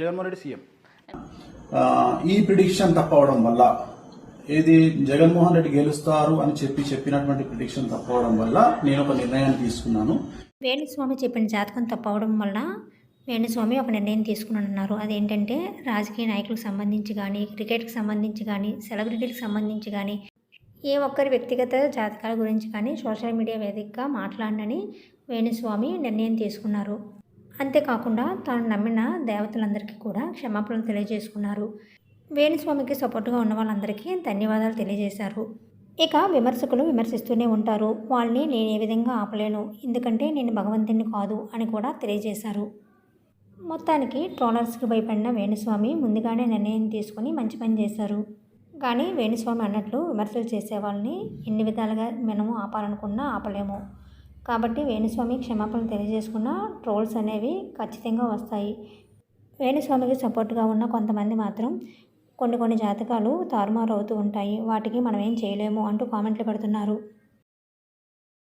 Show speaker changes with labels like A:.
A: Jaganmohan Reddy CM.
B: ఈ prediction తప్పవడం వల్ల ఏది జగన్మోహన్ రెడ్డి గెలుస్తారు అని చెప్పి చెప్పినటువంటి ప్రిడిక్షన్ తప్పవడం వల్ల నేను ఒక నిర్ణయాన్ని తీసుకున్నాను.
C: వేణుస్వామి చెప్పిన జాతకం తప్పవడం వల్ల వేణుస్వామి ఒక నిర్ణయం తీసుకున్నారు అదేంటంటే రాజకీయ నాయకులకు సంబంధించి కానీ క్రికెట్కి సంబంధించి కానీ సెలబ్రిటీలకు సంబంధించి కానీ ఏ ఒక్కరి వ్యక్తిగత జాతకాల గురించి కానీ సోషల్ మీడియా వేదికగా మాట్లాడనని వేణుస్వామి నిర్ణయం తీసుకున్నారు. అంతేకాకుండా తాను నమ్మిన దేవతలందరికీ కూడా క్షమాపణలు తెలియజేసుకున్నారు. వేణుస్వామికి సపోర్టుగా ఉన్న వాళ్ళందరికీ ధన్యవాదాలు తెలియజేశారు. ఇక విమర్శకులు విమర్శిస్తూనే ఉంటారు. వాళ్ళని నేను ఏ విధంగా ఆపలేను. ఎందుకంటే నేను భగవంతుని కాదు అని కూడా తెలియజేశారు. మొత్తానికి ట్రోలర్స్కి భయపడిన వేణుస్వామి ముందుగానే నిర్ణయం తీసుకుని మంచి పని చేశారు. కానీ వేణుస్వామి అన్నట్లు విమర్శలు చేసే వాళ్ళని ఎన్ని విధాలుగా మనము ఆపాలనుకున్నా ఆపలేము. కాబట్టి వేణుస్వామి క్షమాపణలు తెలియజేసుకున్న ట్రోల్స్ అనేవి ఖచ్చితంగా వస్తాయి. వేణుస్వామికి సపోర్ట్గా ఉన్న కొంతమంది మాత్రం కొన్ని కొన్ని జాతకాలు తారుమారు అవుతూ ఉంటాయి. వాటికి మనం ఏం చేయలేము అంటూ కామెంట్లు పెడుతున్నారు.